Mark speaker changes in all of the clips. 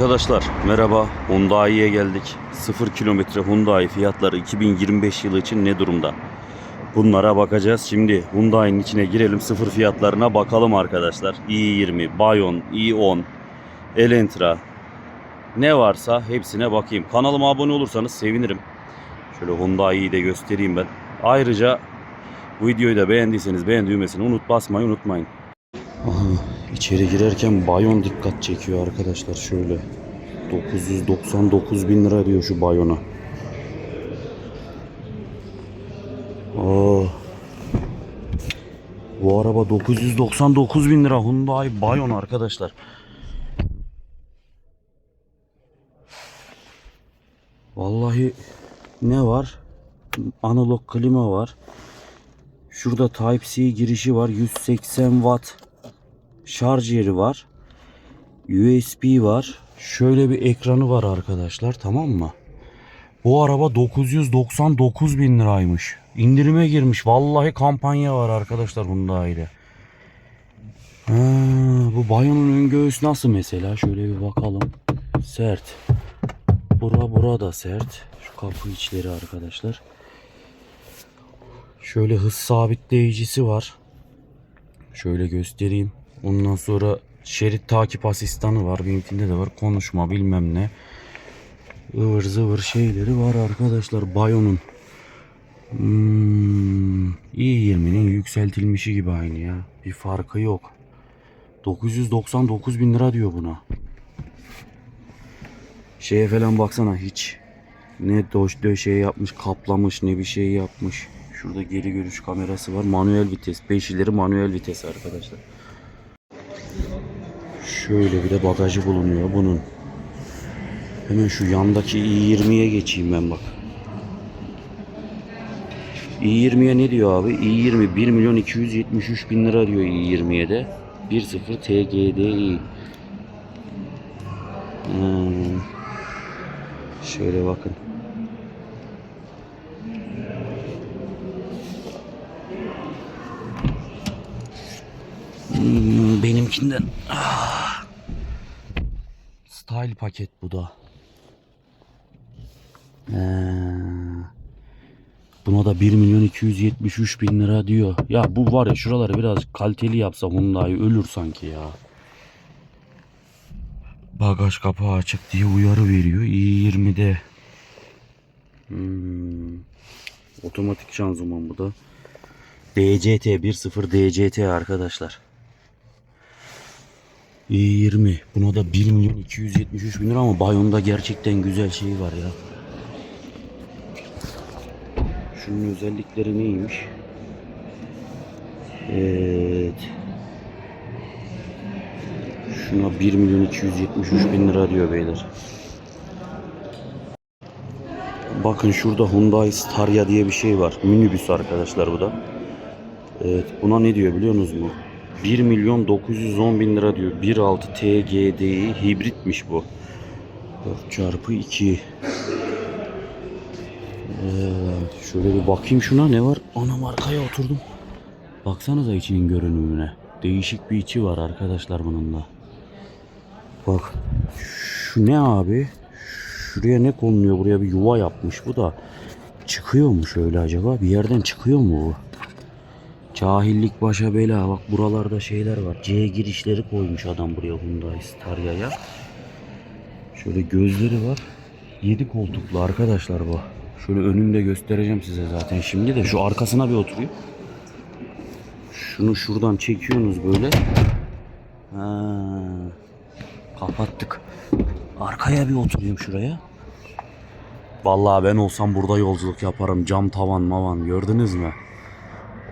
Speaker 1: Arkadaşlar merhaba Hyundai'ye geldik. 0 kilometre Hyundai fiyatları 2025 yılı için ne durumda? Bunlara bakacağız. Şimdi Hyundai'nin içine girelim sıfır fiyatlarına bakalım arkadaşlar. i20, Bayon, i10, Elantra ne varsa hepsine bakayım. Kanalıma abone olursanız sevinirim. Şöyle Hyundai'yi de göstereyim ben. Ayrıca videoyu da beğendiyseniz beğen düğmesini unut basmayı unutmayın. İçeri girerken Bayon dikkat çekiyor arkadaşlar şöyle. 999 bin lira diyor şu Bayon'a. Aa, bu araba 999 bin lira Hyundai Bayon arkadaşlar. Vallahi ne var? Analog klima var. Şurada Type-C girişi var. 180 watt şarj yeri var. USB var. Şöyle bir ekranı var arkadaşlar tamam mı? Bu araba 999 bin liraymış. İndirime girmiş. Vallahi kampanya var arkadaşlar bunda aile. Ha, bu Bayon'un ön göğüs nasıl mesela? Şöyle bir bakalım. Sert. Bura bura da sert. Şu kapı içleri arkadaşlar. Şöyle hız sabitleyicisi var. Şöyle göstereyim. Ondan sonra şerit takip asistanı var. Benimkinde de var. Konuşma bilmem ne. ıvır zıvır şeyleri var arkadaşlar. Bayon'un. Hmm, i20'nin yükseltilmişi gibi aynı ya. Bir farkı yok. 999 bin lira diyor buna. Şeye falan baksana hiç. Ne doş döşe yapmış, kaplamış, ne bir şey yapmış. Şurada geri görüş kamerası var. Manuel vites. 5 ileri manuel vites arkadaşlar. Şöyle bir de bagajı bulunuyor bunun. Hemen şu yandaki i20'ye geçeyim ben bak. i20'ye ne diyor abi? i20 1 milyon 273 bin lira diyor i20'ye de. 1.0 TGDI. Hmm. Şöyle bakın. Hmm, benimkinden. Ah. Style paket bu da. Ee, buna da 1 milyon 273 bin lira diyor. Ya bu var ya şuraları biraz kaliteli yapsa Hyundai ölür sanki ya. Bagaj kapağı açık diye uyarı veriyor. i20'de. Hmm. Otomatik şanzıman bu da. DCT 1.0 DCT arkadaşlar. İ20. Buna da 1 milyon 273 bin lira ama Bayon'da gerçekten güzel şey var ya. Şunun özellikleri neymiş? Evet. Şuna 1 milyon 273 bin lira diyor beyler. Bakın şurada Hyundai Staria diye bir şey var. Minibüs arkadaşlar bu da. Evet buna ne diyor biliyor musunuz mu? 1 milyon 910 bin lira diyor. 1.6 TGDI hibritmiş bu. 4 çarpı 2. Evet, şöyle bir bakayım şuna ne var? Ana arkaya oturdum. Baksanıza içinin görünümüne. Değişik bir içi var arkadaşlar bunun da. Bak şu ne abi? Şuraya ne konuluyor? Buraya bir yuva yapmış bu da. Çıkıyor mu şöyle acaba? Bir yerden çıkıyor mu bu? Cahillik başa bela. Bak buralarda şeyler var. C girişleri koymuş adam buraya Hyundai Staria'ya. Şöyle gözleri var. 7 koltuklu arkadaşlar bu. Şöyle önünde göstereceğim size zaten şimdi de. Şu arkasına bir oturuyor. Şunu şuradan çekiyorsunuz böyle. Ha, kapattık. Arkaya bir oturayım şuraya. Vallahi ben olsam burada yolculuk yaparım. Cam tavan mavan gördünüz mü?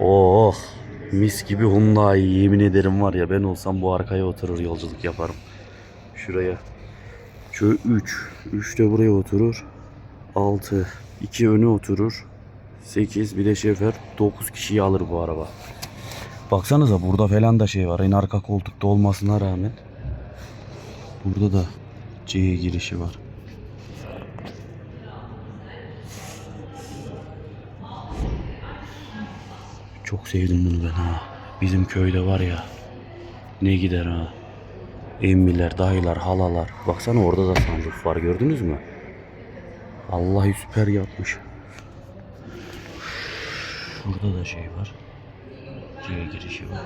Speaker 1: Oh mis gibi Hyundai yemin ederim var ya ben olsam bu arkaya oturur yolculuk yaparım. Şuraya. Şu 3. 3 de buraya oturur. 6. 2 öne oturur. 8 bir de şoför 9 kişiyi alır bu araba. Baksanıza burada falan da şey var. En arka koltukta olmasına rağmen. Burada da C girişi var. Çok sevdim bunu ben ha. Bizim köyde var ya. Ne gider ha. Emmiler, dayılar, halalar. Baksana orada da sunroof var gördünüz mü? Vallahi süper yapmış. Şurada da şey var. C girişi var.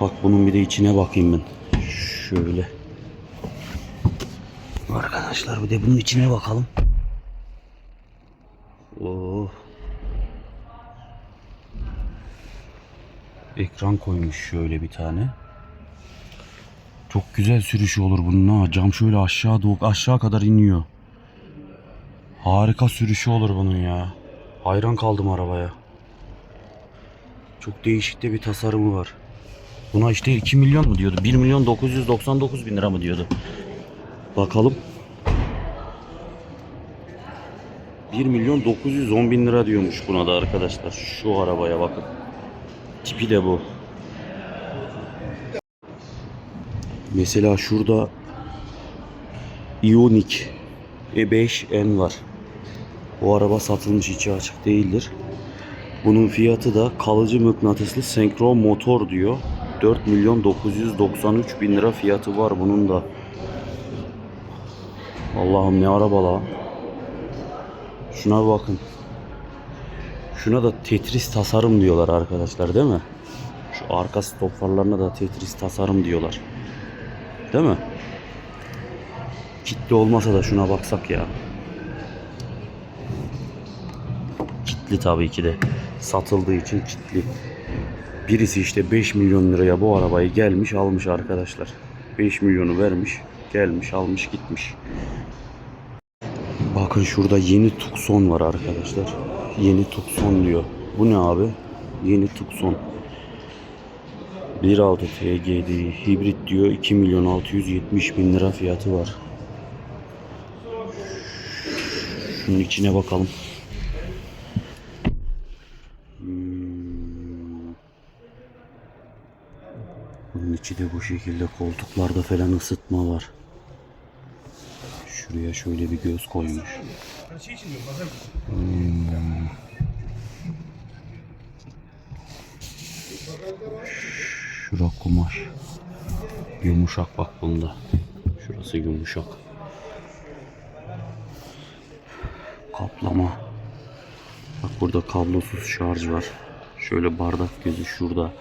Speaker 1: Bak bunun bir de içine bakayım ben. Şöyle. Arkadaşlar bir de bunun içine bakalım. Ekran koymuş şöyle bir tane. Çok güzel sürüşü olur bunun ha. Cam şöyle aşağı doğu aşağı kadar iniyor. Harika sürüşü olur bunun ya. Hayran kaldım arabaya. Çok değişik de bir tasarımı var. Buna işte 2 milyon mu diyordu? 1 milyon 999 bin lira mı diyordu? Bakalım. 1 milyon 910 bin lira diyormuş buna da arkadaşlar. Şu arabaya bakın. Tipi de bu. Mesela şurada Ioniq E5N var. Bu araba satılmış içi açık değildir. Bunun fiyatı da kalıcı mıknatıslı senkron motor diyor. 4 milyon 993 bin lira fiyatı var bunun da. Allah'ım ne araba la. Şuna bakın. Şuna da Tetris tasarım diyorlar arkadaşlar değil mi? Şu arka stop farlarına da Tetris tasarım diyorlar. Değil mi? Kitli olmasa da şuna baksak ya. Kitli tabii ki de. Satıldığı için kitli. Birisi işte 5 milyon liraya bu arabayı gelmiş almış arkadaşlar. 5 milyonu vermiş, gelmiş almış gitmiş. Bakın şurada yeni Tucson var arkadaşlar. Yeni Tucson diyor. Bu ne abi? Yeni Tucson. 1.6 TGD hibrit diyor 2 milyon 670 bin lira fiyatı var. Şunun içine bakalım. Hmm. Bunun içi de bu şekilde koltuklarda falan ısıtma var. Şuraya şöyle bir göz koymuş. Hmm. Şura kumaş. Yumuşak bak bunda. Şurası yumuşak. Kaplama. Bak burada kablosuz şarj var. Şöyle bardak gözü şurada.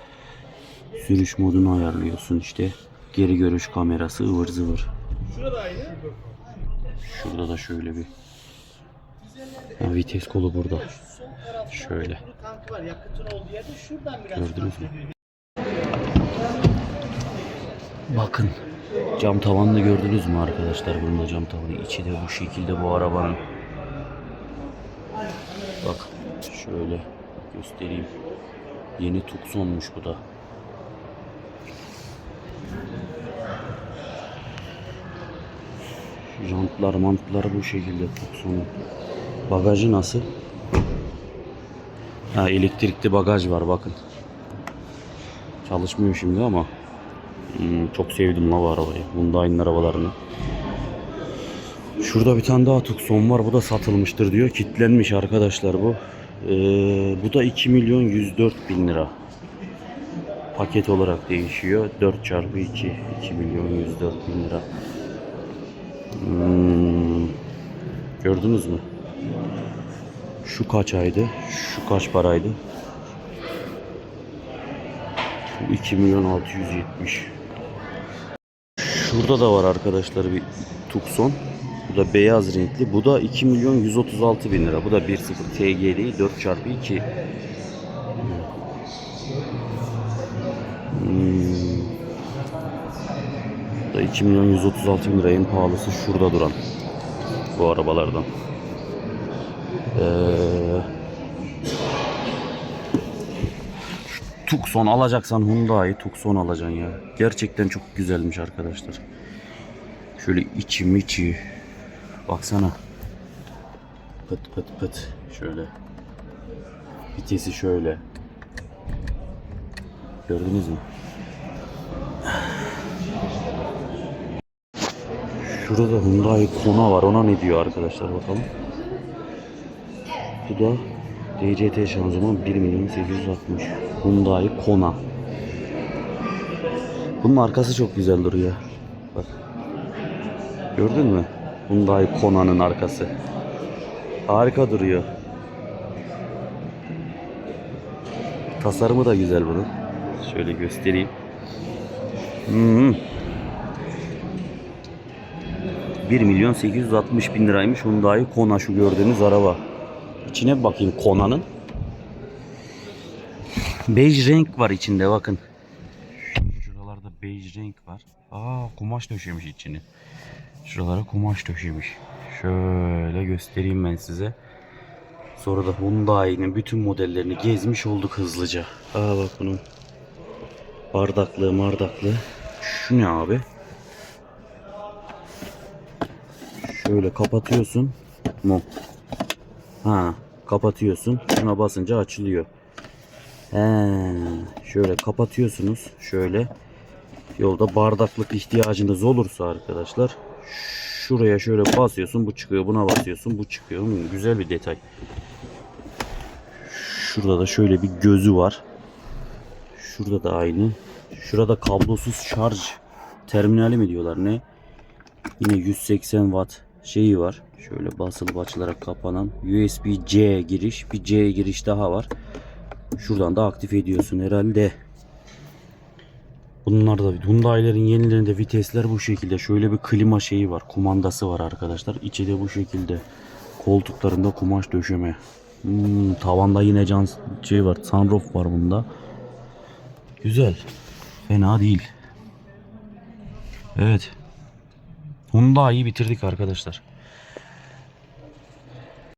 Speaker 1: Sürüş modunu ayarlıyorsun işte. Geri görüş kamerası ıvır zıvır. Şurada da şöyle bir ha, vites kolu burada. Şöyle. Gördünüz mü? Bakın. Cam tavanını gördünüz mü arkadaşlar? Bunun da cam tavanı. İçi de bu şekilde bu arabanın. Bak şöyle göstereyim. Yeni Tucson'muş bu da. Jantlar mantlar bu şekilde Tucson'un. Bagajı nasıl? Ha elektrikli bagaj var bakın. Çalışmıyor şimdi ama hmm, çok sevdim la bu arabayı. Hyundai'nin arabalarını. Şurada bir tane daha Tucson var. Bu da satılmıştır diyor. Kitlenmiş arkadaşlar bu. Ee, bu da 2 milyon 104 bin lira. Paket olarak değişiyor. 4 çarpı 2. 2 milyon 104 bin lira. Hmm, gördünüz mü? Şu kaç aydı? Şu kaç paraydı? Bu 2 milyon 670. Şurada da var arkadaşlar bir Tucson. Bu da beyaz renkli. Bu da 2 milyon 136 bin lira. Bu da 1.0 TG değil 4 çarpı 2. Hmm. Da 2 milyon 136 bin lira. En pahalısı şurada duran. Bu arabalardan. Ee, Tucson alacaksan Hyundai Tucson alacaksın ya. Gerçekten çok güzelmiş arkadaşlar. Şöyle içi miçi. Baksana. Pıt pıt pıt. Şöyle. Vitesi şöyle. Gördünüz mü? Şurada Hyundai Kona var. Ona ne diyor arkadaşlar bakalım. Bu da DCT şanzıman 1 milyon 860. Hyundai Kona. Bunun arkası çok güzel duruyor. Bak. Gördün mü? Hyundai Kona'nın arkası. Harika duruyor. Tasarımı da güzel bunun. Şöyle göstereyim. Hmm. 1 milyon 860 bin liraymış Hyundai Kona şu gördüğünüz araba. İçine bakayım Kona'nın. Bej renk var içinde bakın. Şuralarda bej renk var. Aa kumaş döşemiş içini. Şuralara kumaş döşemiş. Şöyle göstereyim ben size. Sonra da Hyundai'nin bütün modellerini gezmiş olduk hızlıca. Aa bak bunun bardaklığı mardaklığı. Şu ne abi? Şöyle kapatıyorsun. Mu. Ha, kapatıyorsun. Şuna basınca açılıyor. He, şöyle kapatıyorsunuz. Şöyle yolda bardaklık ihtiyacınız olursa arkadaşlar şuraya şöyle basıyorsun bu çıkıyor buna basıyorsun bu çıkıyor Hmm, güzel bir detay şurada da şöyle bir gözü var şurada da aynı şurada kablosuz şarj terminali mi diyorlar ne yine 180 watt şeyi var şöyle basılı açılarak kapanan USB-C giriş bir C giriş daha var şuradan da aktif ediyorsun herhalde Bunlar da Hyundai'lerin yenilerinde vitesler bu şekilde. Şöyle bir klima şeyi var. Kumandası var arkadaşlar. İçi de bu şekilde. Koltuklarında kumaş döşeme. Hmm, tavanda yine can şey var. Sunroof var bunda. Güzel. Fena değil. Evet. Hyundai'yi bitirdik arkadaşlar.